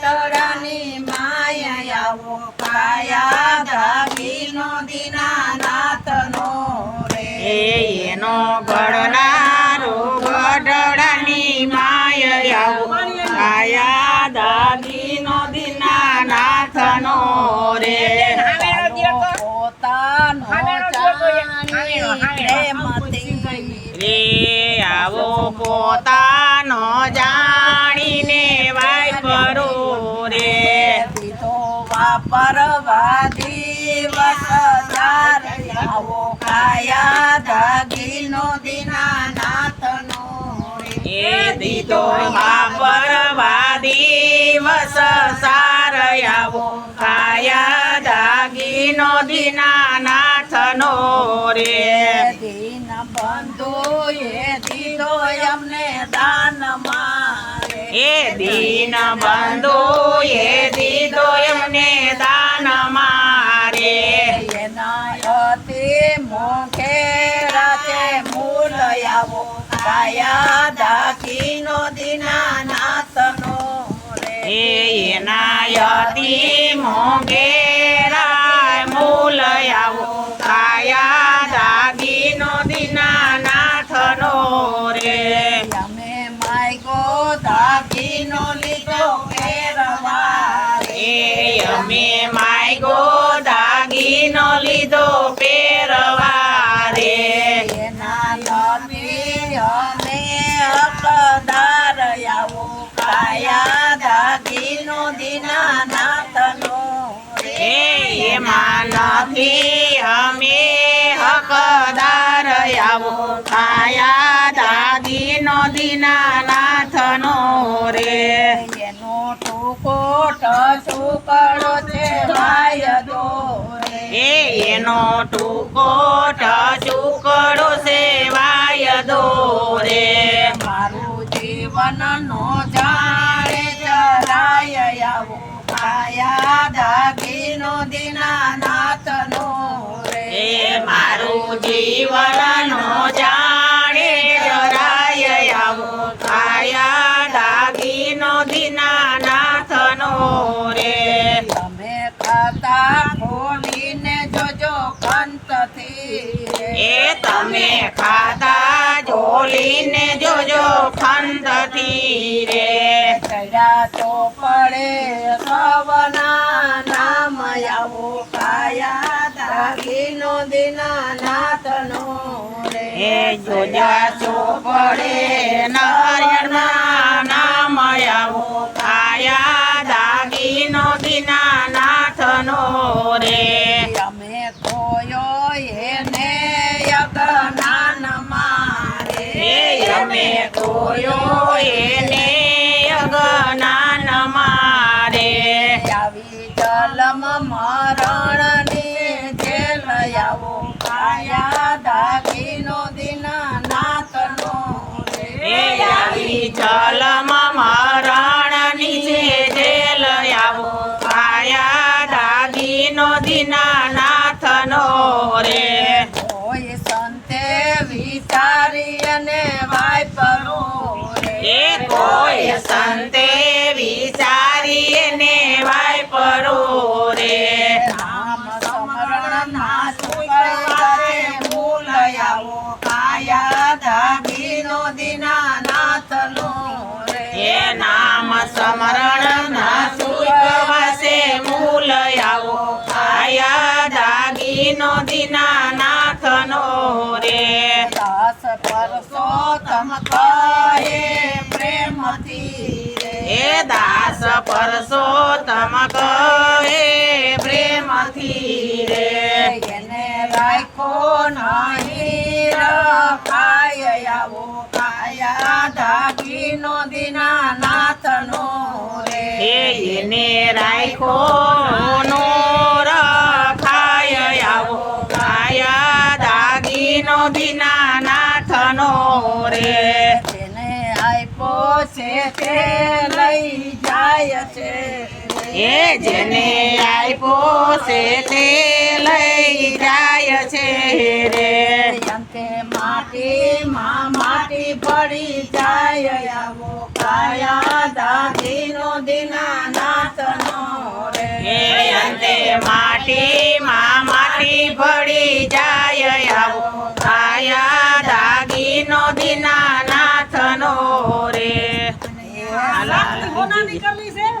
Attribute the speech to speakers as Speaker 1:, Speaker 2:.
Speaker 1: પટરાની માયાવો કાયા દાગીનો દીનાનાથનો
Speaker 2: રે. એનો ઘડનારો ગઢડાની માયાવો કાયા દાગીનો દીનાનાથનો રે. પોતાનો રે આવો પોતાનો જા રે
Speaker 1: દીધો વાપરવા દિવસ ચાર આવો કાયા દાગીનો દીનાનાથનો
Speaker 2: એ દીધો વાપરવા દિવસ સાર આવો કાયા દાગીનો દીનાનાથનો
Speaker 1: દીન બંધુ એ દીધો
Speaker 2: એમને દાન મારે.
Speaker 1: અતિ મોખે રાતે મૂલ આવો. કાયા દાખીનો દીના નાતનો
Speaker 2: રે એના યતિ મોગેરા
Speaker 1: અમે માયગો દાગીનો લીધો
Speaker 2: પેરવારે અમે
Speaker 1: હકદાર આવો કાયા દાગીનો દીનાનાથનો રે
Speaker 2: એમાં નથી અમે હકદાર આવો કાયા દાગીનો દીનાનાથનો
Speaker 1: ટૂંકો ટૂકડો છે વાયદો રે
Speaker 2: એ એનો ટૂંકો ટચુકડો સેવાય દોરે.
Speaker 1: મારું જીવન નો જાણે ચરાય આવો. કાયા દાગીનો દીનાનાથનો રે.
Speaker 2: મારું જીવનનો એ તમે ખાતા જોલીને જોજો ખંડથી રે.
Speaker 1: ચડ્યા તો પડે સવના નામ આવો કાયા દાગીનો દીનાનાથનો રે.
Speaker 2: એ જોજા ચોપડે નારાયણના નામ આવો કાયા દાગીનો દીનાનાથનો રે.
Speaker 1: એને
Speaker 2: અગનાન મારે.
Speaker 1: આવી જલમ મરણની જેલ આવો. કાયા દાગીનો દીનાનાથનો.
Speaker 2: એ આવી ચલમાં
Speaker 1: કોઈ સંતે
Speaker 2: વિચારીને વાય પરો રે.
Speaker 1: નામ સ્મરણ ના સુકળવારે મૂલ આવો કાયા દાગીનો દીનાનાથનો રે.
Speaker 2: એ નામ સમરણ ના સુખવાસે મૂલ કાયા દાગીનો દીનાનાથનો રે
Speaker 1: દાસ પરસોત્તમ કહે પ્રેમથી
Speaker 2: હે દાસ પરસોત્તમ કહે પ્રેમથી રે.
Speaker 1: એને રાખો નહીં રખાય આવો કાયા દાગીનો દીનાનાથનો રે.
Speaker 2: એને રાખો નો રખાય આવો કાયા દાગીનો દીનાનાથનો રે.
Speaker 1: તેને આપ્યો છે તે લઈ જાય છે.
Speaker 2: એ જેને આપ્યો છે તે લઈ જાય છે રે.
Speaker 1: અંતે માટીમાં માટી પડી જાય. આવો કાયા દાદીનો દીનાનાથનો રે.
Speaker 2: એ અંતે માટીમાં માટી ભળી જાય
Speaker 1: Camisa